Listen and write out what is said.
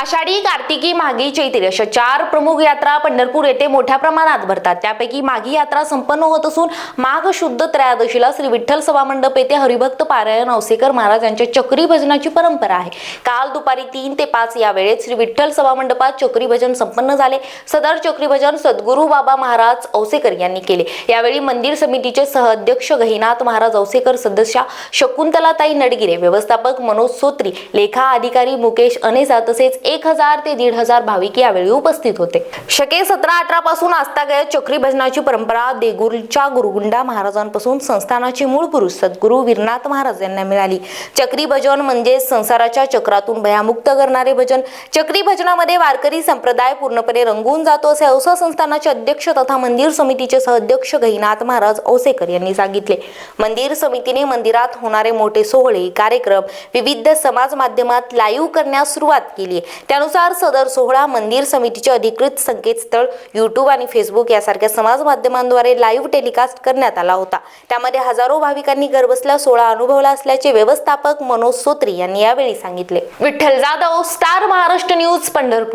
आषाढी कार्तिकी माघी चैत्री अशा चार प्रमुख यात्रा पंढरपूर येथे मोठ्या प्रमाणात भरतात. त्यापैकी माघी यात्रा संपन्न होत असून माघ शुद्ध त्रयोदशीला श्री विठ्ठल सभा मंडप येथे हरिभक्त पारायण औसेकर महाराज यांच्या चक्री भजनाची परंपरा आहे. काल दुपारी तीन ते पाच या वेळेत श्री विठ्ठल सभा मंडपात चक्री भजन संपन्न झाले. सदर चक्री भजन सद्गुरू बाबा महाराज औसेकर यांनी केले. यावेळी मंदिर समितीचे सहअध्यक्ष गहिनाथ महाराज औसेकर सदस्या शकुंतलाताई नडगिरे व्यवस्थापक मनोज सोत्री लेखा अधिकारी मुकेश अनेसा तसेच एक हजार ते दीड हजार भाविक यावेळी उपस्थित होते. शके सतरा अठरा पासून आस्थागत चक्री भजनाची परंपरा देगुरच्या गुरुगुंडा महाराजांपासून संस्थानाचे मूळ पुरुष सद्गुरू वीरनाथ महाराज यांना मिळाली. चक्री भजन म्हणजे संसाराच्या चक्रातून भयामुक्त करणारे भजन. चक्री भजनामध्ये वारकरी संप्रदाय पूर्णपणे रंगून जातो असे औसा संस्थानाचे अध्यक्ष तथा मंदिर समितीचे सहअध्यक्ष गहिनाथ महाराज औसेकर यांनी सांगितले. मंदिर समितीने मंदिरात होणारे मोठे सोहळे कार्यक्रम विविध समाज माध्यमात लाईव्ह करण्यास सुरुवात केली त्यानुसार सदर सोहळा मंदिर समितीचे अधिकृत संकेतस्थळ युट्यूब आणि फेसबुक यासारख्या समाज माध्यमांद्वारे लाईव्ह टेलिकास्ट करण्यात आला होता. त्यामध्ये हजारो भाविकांनी घरबसल्या सोहळा अनुभवला असल्याचे व्यवस्थापक मनोज सोत्री यांनी यावेळी सांगितले. Vitthal Jadhav star Maharashtra news Pandharpur.